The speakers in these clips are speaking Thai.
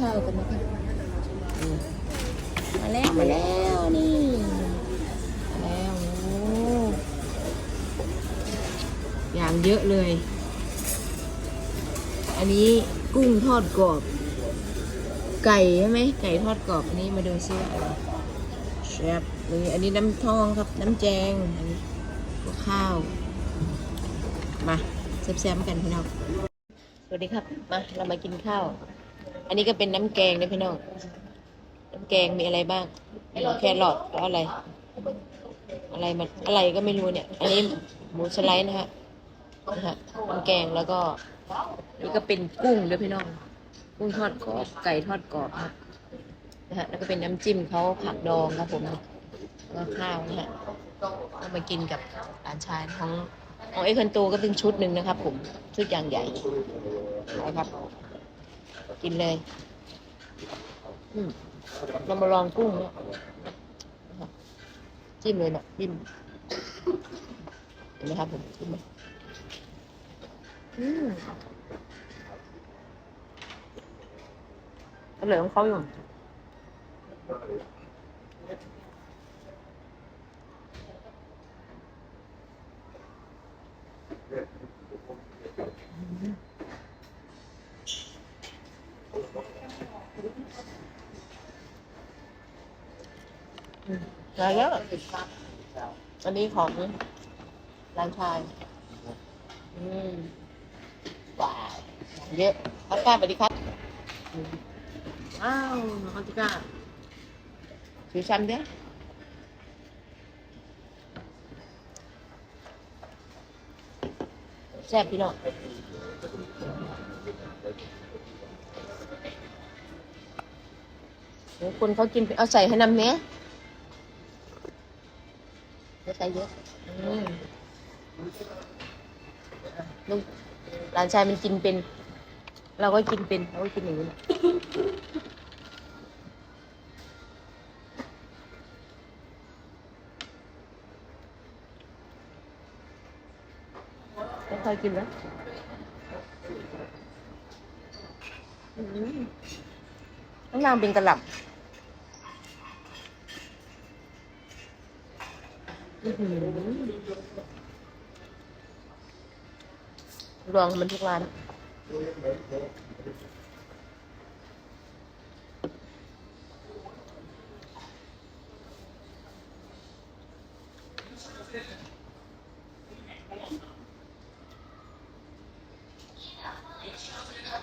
ข้าวกันนะคะมาแล้วมาแล้วนี่มาแล้วโอ้อย่างเยอะเลย อันนี้กุ้งทอดกรอบ ไก่ใช่ไหมไก่ทอดกรอบอันนี้มาดูซิอะไรแซ่บนี่อันนี้น้ำทองครับน้ำแจงอันนี้ก็ข้าว มาแซ่บๆกันพี่น้องสวัสดีครับ มาเรามากินข้าว อันนี้ก็เป็นน้ำแกงนะพี่น้อง น้ำแกงมีอะไรบ้าง แครอทแล้วอะไร อะไรมันอะไรก็ไม่รู้เนี่ย อันนี้หมูสไลด์นะฮะนะฮะน้ำแกงแล้วก็ นี่ก็เป็นกุ้งด้วยพี่น้อง กุ้งทอดกรอบ ไก่ทอดกรอบนะฮะ แล้วก็เป็นน้ำจิ้มเขาผักดองครับผมแล้วก็ข้าวนะฮะก็มากินกับหลานชายของของไอ้คนโตก็เป็นชุดหนึ่งนะครับผม ชุดอย่างใหญ่นะครับ กินเลยเรามาลองกุ้งเนี่ยจิ้มเลยนะจิ้มเห็นไหมครับผมจิ้มไหมอืมอร่อของเขาอยู่ อืมมาแล้วอันนี้ของร้านชาย อืมว้าวเยอะพักการสวัสดีครับอืมว้าวน้องออติก้าถือช้ำเด้อแซ่บพี่น้อง เดี๋ยวคนเขากินเอาใส่ให้น้ำเนี้ยใส่เยอะอลูกหลานชายมันกินเป็น เราก็กินเป็นเราก็กินอย่างนี้แหละไม่เคยกินแล้วอืมข้างลางเป็นกระหล่ำ ลองมันทุกร้าน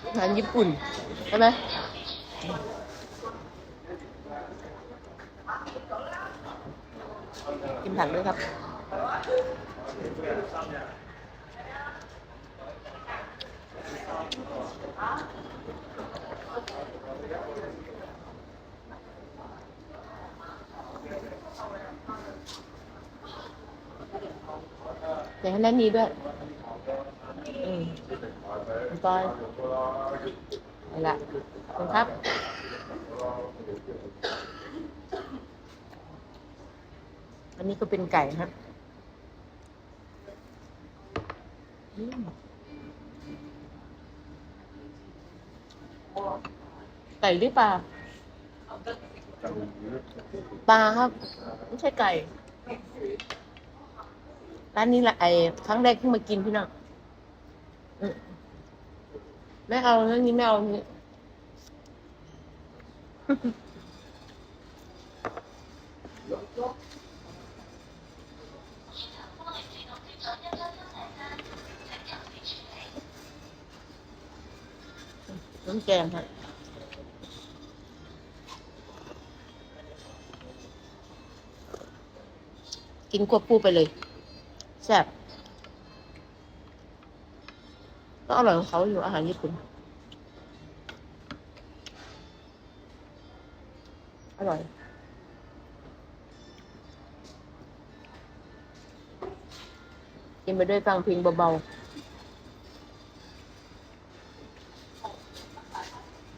อาหารญี่ปุ่น ใช่ไหม กินผักด้วยครับอย่างนั้นนี้ด้วยอืมต้อยนี่แหละคุณครับ อันนี้ก็เป็นไก่ฮะไก่หรือปลาปลาครับ ไม่ใช่ไก่ ร้านนี้แหละไอ้ครั้งแรกที่มากินพี่น้องไม่เอาเรื่องนี้ไม่เอาเรื่องนี้ น้ำแกงค่ะกินควบคู่ไปเลยแซ่บก็อร่อยของเขาอยู่อาหารญี่ปุ่นอร่อยกินไปด้วยฟังเพลงเบาๆ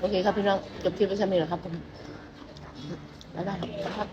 โอเคครับพี่น้องจบคลิปไปชั้นนี้แล้วครับผมบ๊ายบายครับ